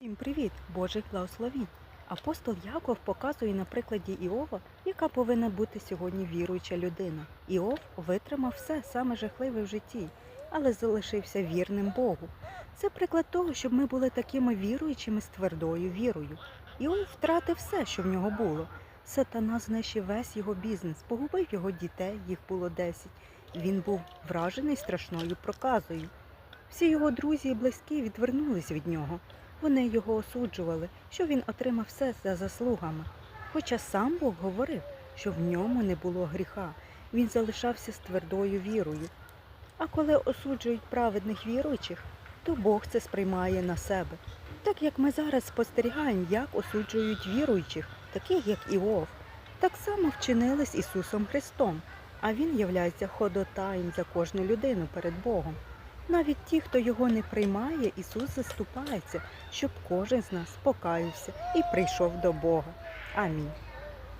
Всім привіт, Божих благословінь! Апостол Яков показує на прикладі Іова, яка повинна бути сьогодні віруюча людина. Іов витримав все саме жахливе в житті, але залишився вірним Богу. Це приклад того, щоб ми були такими віруючими з твердою вірою. Іов втратив все, що в нього було. Сатана знищив весь його бізнес, погубив його дітей, їх було десять. Він був вражений страшною проказою. Всі його друзі і близькі відвернулись від нього. Вони його осуджували, що він отримав все за заслугами. Хоча сам Бог говорив, що в ньому не було гріха, він залишався з твердою вірою. А коли осуджують праведних віруючих, то Бог це сприймає на себе. Так як ми зараз спостерігаємо, як осуджують віруючих, таких як Іов, так само вчинили з Ісусом Христом, а Він являється ходотаєм за кожну людину перед Богом. Навіть ті, хто його не приймає, Ісус заступається, щоб кожен з нас покаявся і прийшов до Бога. Амінь.